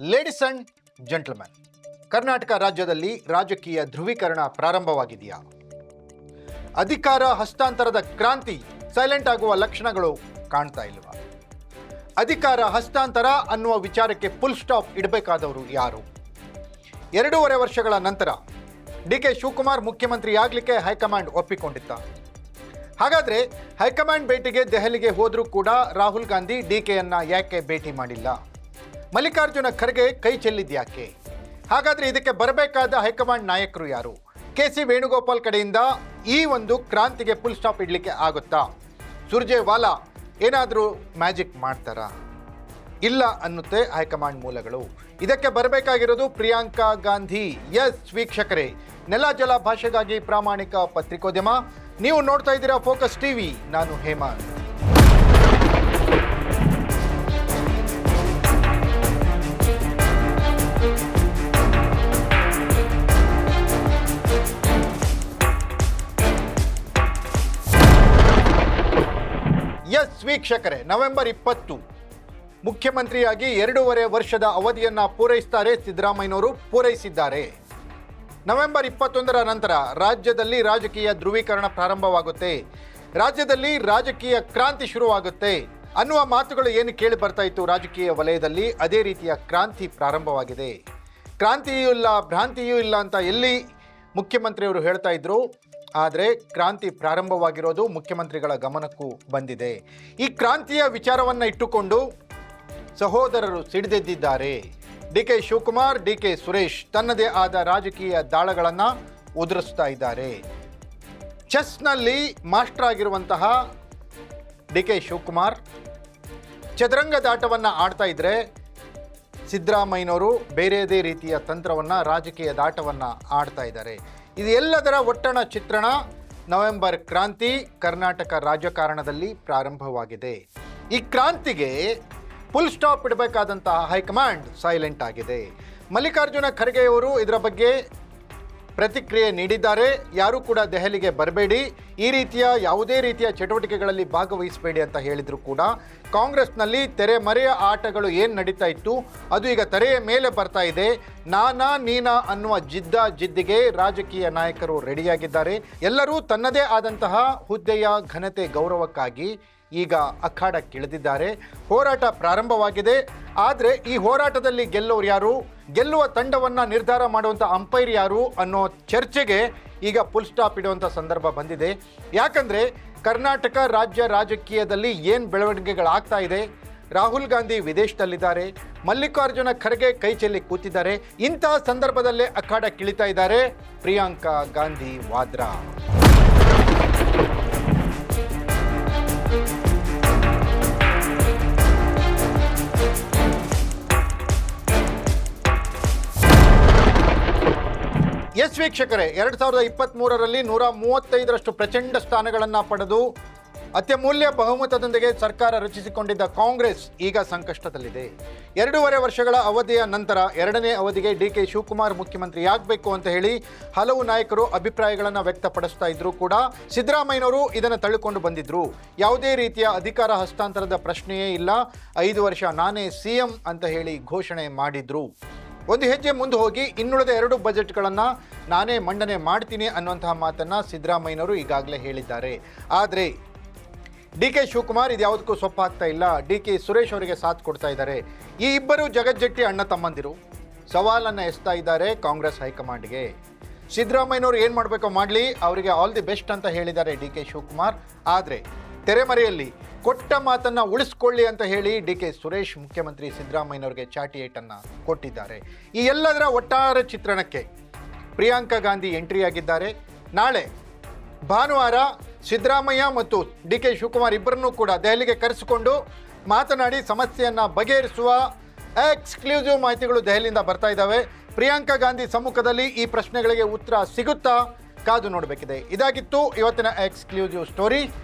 Ladies and gentlemen Karnataka ರಾಜ್ಯದಲ್ಲಿ ರಾಜಕೀಯ ಧ್ರುವೀಕರಣ ಪ್ರಾರಂಭವಾಗಿದೆಯಾ? ಅಧಿಕಾರ ಹಸ್ತಾಂತರದ ಕ್ರಾಂತಿ ಸೈಲೆಂಟ್ ಆಗುವ ಲಕ್ಷಣಗಳು ಕಾಣ್ತಾ ಇಲ್ವಾ? ಅಧಿಕಾರ ಹಸ್ತಾಂತರ ಅನ್ನುವ ವಿಚಾರಕ್ಕೆ ಫುಲ್ ಸ್ಟಾಪ್ ಇಡಬೇಕಾದವರು ಯಾರು? ಎರಡೂವರೆ ವರ್ಷಗಳ ನಂತರ ಡಿ ಕೆ ಶಿವಕುಮಾರ್ ಮುಖ್ಯಮಂತ್ರಿ ಆಗಲಿಕ್ಕೆ ಹೈಕಮಾಂಡ್ ಒಪ್ಪಿಕೊಂಡಿತ್ತ. ಹಾಗಾದ್ರೆ ಹೈಕಮಾಂಡ್ ಭೇಟಿಗೆ ದೆಹಲಿಗೆ ಹೋದರೂ ಕೂಡ ರಾಹುಲ್ ಗಾಂಧಿ ಡಿ ಕೆಯನ್ನ ಯಾಕೆ ಭೇಟಿ ಮಾಡಿಲ್ಲ? ಮಲ್ಲಿಕಾರ್ಜುನ ಖರ್ಗೆ ಕೈ ಚೆಲ್ಲಿದ್ಯಾಕೆ? ಹಾಗಾದ್ರೆ ಇದಕ್ಕೆ ಬರಬೇಕಾದ ಹೈಕಮಾಂಡ್ ನಾಯಕರು ಯಾರು? ಕೆ ಸಿ ವೇಣುಗೋಪಾಲ್ ಕಡೆಯಿಂದ ಈ ಒಂದು ಕ್ರಾಂತಿಗೆ ಫುಲ್ ಸ್ಟಾಪ್ ಇಡಲಿಕ್ಕೆ ಆಗುತ್ತಾ? ಸುರ್ಜೇವಾಲಾ, ಏನಾದರೂ ಮ್ಯಾಜಿಕ್ ಮಾಡ್ತಾರಾ? ಇಲ್ಲ ಅನ್ನುತ್ತೆ ಹೈಕಮಾಂಡ್ ಮೂಲಗಳು. ಇದಕ್ಕೆ ಬರಬೇಕಾಗಿರೋದು ಪ್ರಿಯಾಂಕಾ ಗಾಂಧಿ. ಎಸ್ ವೀಕ್ಷಕರೇ. ನೆಲ ಜಲ ಭಾಷೆಗಾಗಿ ಪ್ರಾಮಾಣಿಕ ಪತ್ರಿಕೋದ್ಯಮ. ನೀವು ನೋಡ್ತಾ ಇದ್ದೀರಾ ಫೋಕಸ್ ಟಿವಿ ನಾನು ಹೇಮಂತ್. ವೀಕ್ಷಕರೇ, ನವೆಂಬರ್ ಇಪ್ಪತ್ತು. ಮುಖ್ಯಮಂತ್ರಿಯಾಗಿ ಎರಡೂವರೆ ವರ್ಷದ ಅವಧಿಯನ್ನ ಪೂರೈಸ್ತಾರೆ ಸಿದ್ದರಾಮಯ್ಯನವರು, ಪೂರೈಸಿದ್ದಾರೆ. ನವೆಂಬರ್ ಇಪ್ಪತ್ತೊಂದರ ನಂತರ ರಾಜ್ಯದಲ್ಲಿ ರಾಜಕೀಯ ಧ್ರುವೀಕರಣ ಪ್ರಾರಂಭವಾಗುತ್ತೆ. ರಾಜ್ಯದಲ್ಲಿ ರಾಜಕೀಯ ಕ್ರಾಂತಿ ಶುರುವಾಗುತ್ತೆ. ಅನ್ನುವ ಮಾತುಗಳು ಏನು ಕೇಳಿ ಬರ್ತಾ ಇತ್ತು ರಾಜಕೀಯ ವಲಯದಲ್ಲಿ, ಅದೇ ರೀತಿಯ ಕ್ರಾಂತಿ ಪ್ರಾರಂಭವಾಗಿದೆ. ಕ್ರಾಂತಿಯೂ ಇಲ್ಲ, ಭ್ರಾಂತಿಯೂ ಇಲ್ಲ ಅಂತ ಎಲ್ಲಿ ಮುಖ್ಯಮಂತ್ರಿಯವರು ಹೇಳ್ತಾ ಇದ್ರು? ಆದರೆ ಕ್ರಾಂತಿ ಪ್ರಾರಂಭವಾಗಿರೋದು ಮುಖ್ಯಮಂತ್ರಿಗಳ ಗಮನಕ್ಕೂ ಬಂದಿದೆ. ಈ ಕ್ರಾಂತಿಯ ವಿಚಾರವನ್ನು ಇಟ್ಟುಕೊಂಡು ಸಹೋದರರು ಸಿಡಿದೆದ್ದಿದ್ದಾರೆ. D K Shivakumar D K Suresh ತನ್ನದೇ ಆದ ರಾಜಕೀಯ ದಾಳಗಳನ್ನು ಉದುರಿಸ್ತಾ ಇದ್ದಾರೆ. ಚೆಸ್ನಲ್ಲಿ ಮಾಸ್ಟರ್ ಆಗಿರುವಂತಹ ಡಿ ಕೆ ಶಿವಕುಮಾರ್ ಚದುರಂಗದಾಟವನ್ನು ಆಡ್ತಾ ಇದ್ದರೆ ಸಿದ್ದರಾಮಯ್ಯನವರು ಬೇರೆಯದೇ ರೀತಿಯ ತಂತ್ರವನ್ನು, ರಾಜಕೀಯ ದಾಟವನ್ನು ಆಡ್ತಾ ಇದ್ದಾರೆ. ಇದು ಎಲ್ಲದರ ಒಟ್ಟಣ ಚಿತ್ರಣ ನವೆಂಬರ್ ಕ್ರಾಂತಿ ಕರ್ನಾಟಕ ರಾಜಕಾರಣದಲ್ಲಿ ಪ್ರಾರಂಭವಾಗಿದೆ. ಈ ಕ್ರಾಂತಿಗೆ ಫುಲ್ ಸ್ಟಾಪ್ ಇಡಬೇಕಾದಂತಹ ಹೈಕಮಾಂಡ್ ಸೈಲೆಂಟ್ ಆಗಿದೆ. ಮಲ್ಲಿಕಾರ್ಜುನ ಖರ್ಗೆಯವರು ಇದರ ಬಗ್ಗೆ ಪ್ರತಿಕ್ರಿಯೆ ನೀಡಿದ್ದಾರೆ. ಯಾರೂ ಕೂಡ ದೆಹಲಿಗೆ ಬರಬೇಡಿ. ಈ ರೀತಿಯ ಯಾವುದೇ ರೀತಿಯ ಚಟುವಟಿಕೆಗಳಲ್ಲಿ ಭಾಗವಹಿಸಬೇಡಿ ಅಂತ ಹೇಳಿದ್ರು ಕೂಡ ಕಾಂಗ್ರೆಸ್ನಲ್ಲಿ ತೆರೆಮರೆಯ ಆಟಗಳು ಏನು ನಡೀತಾ ಇತ್ತು, ಅದು ಈಗ ತೆರೆಯ ಮೇಲೆ ಬರ್ತಾ ಇದೆ. ನಾನಾ ನೀನಾ ಅನ್ನುವ ಜಿದ್ದ ಜಿದ್ದಿಗೆ ರಾಜಕೀಯ ನಾಯಕರು ರೆಡಿಯಾಗಿದ್ದಾರೆ. ಎಲ್ಲರೂ ತನ್ನದೇ ಆದಂತಹ ಹುದ್ದೆಯ ಘನತೆ ಗೌರವಕ್ಕಾಗಿ ಈಗ ಅಖಾಡಕ್ಕಿಳಿದಿದ್ದಾರೆ. ಹೋರಾಟ ಪ್ರಾರಂಭವಾಗಿದೆ. ಆದರೆ ಈ ಹೋರಾಟದಲ್ಲಿ ಗೆಲ್ಲೋರು ಯಾರು? ಗೆಲ್ಲುವ ತಂಡವನ್ನು ನಿರ್ಧಾರ ಮಾಡುವಂಥ ಅಂಪೈರ್ ಯಾರು ಅನ್ನೋ ಚರ್ಚೆಗೆ ಈಗ ಫುಲ್ ಸ್ಟಾಪ್ ಇಡುವಂಥ ಸಂದರ್ಭ ಬಂದಿದೆ. ಯಾಕಂದರೆ ಕರ್ನಾಟಕ ರಾಜ್ಯ ರಾಜಕೀಯದಲ್ಲಿ ಏನು ಬೆಳವಣಿಗೆಗಳಾಗ್ತಾ ಇದೆ? ರಾಹುಲ್ ಗಾಂಧಿ ವಿದೇಶದಲ್ಲಿದ್ದಾರೆ. ಮಲ್ಲಿಕಾರ್ಜುನ ಖರ್ಗೆ ಕೈ ಚೆಲ್ಲಿ ಕೂತಿದ್ದಾರೆ. ಇಂತಹ ಸಂದರ್ಭದಲ್ಲೇ ಅಖಾಡಕ್ಕಿಳಿತಾ ಇದ್ದಾರೆ ಪ್ರಿಯಾಂಕಾ ಗಾಂಧಿ ವಾದ್ರಾ. ಎಸ್ ವೀಕ್ಷಕರೇ, ಎರಡು ಸಾವಿರದ ಇಪ್ಪತ್ತ್ಮೂರರಲ್ಲಿ ನೂರ ಮೂವತ್ತೈದರಷ್ಟು ಪ್ರಚಂಡ ಸ್ಥಾನಗಳನ್ನು ಪಡೆದು ಅತ್ಯಮೂಲ್ಯ ಬಹುಮತದೊಂದಿಗೆ ಸರ್ಕಾರ ರಚಿಸಿಕೊಂಡಿದ್ದ ಕಾಂಗ್ರೆಸ್ ಈಗ ಸಂಕಷ್ಟದಲ್ಲಿದೆ. ಎರಡೂವರೆ ವರ್ಷಗಳ ಅವಧಿಯ ನಂತರ ಎರಡನೇ ಅವಧಿಗೆ ಡಿ ಕೆ ಶಿವಕುಮಾರ್ ಮುಖ್ಯಮಂತ್ರಿಯಾಗಬೇಕು ಅಂತ ಹೇಳಿ ಹಲವು ನಾಯಕರು ಅಭಿಪ್ರಾಯಗಳನ್ನು ವ್ಯಕ್ತಪಡಿಸ್ತಾ ಇದ್ದರೂ ಕೂಡ ಸಿದ್ದರಾಮಯ್ಯನವರು ಇದನ್ನು ತಳ್ಳಿಕೊಂಡು ಬಂದಿದ್ದರು ಯಾವುದೇ ರೀತಿಯ ಅಧಿಕಾರ ಹಸ್ತಾಂತರದ ಪ್ರಶ್ನೆಯೇ ಇಲ್ಲ. ಐದು ವರ್ಷ ನಾನೇ ಸಿ ಎಂ ಅಂತ ಹೇಳಿ ಘೋಷಣೆ ಮಾಡಿದ್ರು. ಒಂದು ಹೆಜ್ಜೆ ಮುಂದೆ ಹೋಗಿ ಇನ್ನುಳಿದ ಎರಡು ಬಜೆಟ್ಗಳನ್ನು ನಾನೇ ಮಂಡನೆ ಮಾಡ್ತೀನಿ ಅನ್ನುವಂತಹ ಮಾತನ್ನು ಸಿದ್ದರಾಮಯ್ಯನವರು ಈಗಾಗಲೇ ಹೇಳಿದ್ದಾರೆ. ಆದರೆ ಡಿ ಕೆ ಶಿವಕುಮಾರ್ ಇದು ಯಾವುದಕ್ಕೂ ಸೊಪ್ಪಾಗ್ತಾ ಇಲ್ಲ. ಡಿ ಕೆ ಸುರೇಶ್ ಅವರಿಗೆ ಸಾಥ್ ಕೊಡ್ತಾ ಇದ್ದಾರೆ. ಈ ಇಬ್ಬರು ಜಗಜ್ಜಟ್ಟಿ ಅಣ್ಣ ತಮ್ಮಂದಿರು. ಸವಾಲನ್ನು ಎಸ್ತಾ ಇದ್ದಾರೆ ಕಾಂಗ್ರೆಸ್ ಹೈಕಮಾಂಡ್ಗೆ. ಸಿದ್ದರಾಮಯ್ಯನವರು ಏನು ಮಾಡಬೇಕೋ ಮಾಡಲಿ, ಅವರಿಗೆ ಆಲ್ ದಿ ಬೆಸ್ಟ್ ಅಂತ ಹೇಳಿದ್ದಾರೆ ಡಿ ಕೆ ಶಿವಕುಮಾರ್. ಆದರೆ ತೆರೆಮರೆಯಲ್ಲಿ ಕೊಟ್ಟ ಮಾತನ್ನು ಉಳಿಸ್ಕೊಳ್ಳಿ ಅಂತ ಹೇಳಿ ಡಿ ಕೆ ಸುರೇಶ್ ಮುಖ್ಯಮಂತ್ರಿ ಸಿದ್ದರಾಮಯ್ಯನವರಿಗೆ ಚಾಟಿ ಏಟನ್ನು ಕೊಟ್ಟಿದ್ದಾರೆ. ಈ ಎಲ್ಲದರ ಒಟ್ಟಾರೆ ಚಿತ್ರಣಕ್ಕೆ ಪ್ರಿಯಾಂಕಾ ಗಾಂಧಿ ಎಂಟ್ರಿ ಆಗಿದ್ದಾರೆ. ನಾಳೆ ಭಾನುವಾರ ಸಿದ್ದರಾಮಯ್ಯ ಮತ್ತು ಡಿ ಕೆ ಶಿವಕುಮಾರ್ ಇಬ್ಬರನ್ನೂ ಕೂಡ ದೆಹಲಿಗೆ ಕರೆಸಿಕೊಂಡು ಮಾತನಾಡಿ ಸಮಸ್ಯೆಯನ್ನು ಬಗೆಹರಿಸುವ ಎಕ್ಸ್ಕ್ಲೂಸಿವ್ ಮಾಹಿತಿಗಳು ದೆಹಲಿಯಿಂದ ಬರ್ತಾ ಇದ್ದಾವೆ. ಪ್ರಿಯಾಂಕಾ ಗಾಂಧಿ ಸಮ್ಮುಖದಲ್ಲಿ ಈ ಪ್ರಶ್ನೆಗಳಿಗೆ ಉತ್ತರ ಸಿಗುತ್ತಾ ಕಾದು ನೋಡಬೇಕಿದೆ. ಇದಾಗಿತ್ತು ಇವತ್ತಿನ ಎಕ್ಸ್ಕ್ಲೂಸಿವ್ ಸ್ಟೋರಿ.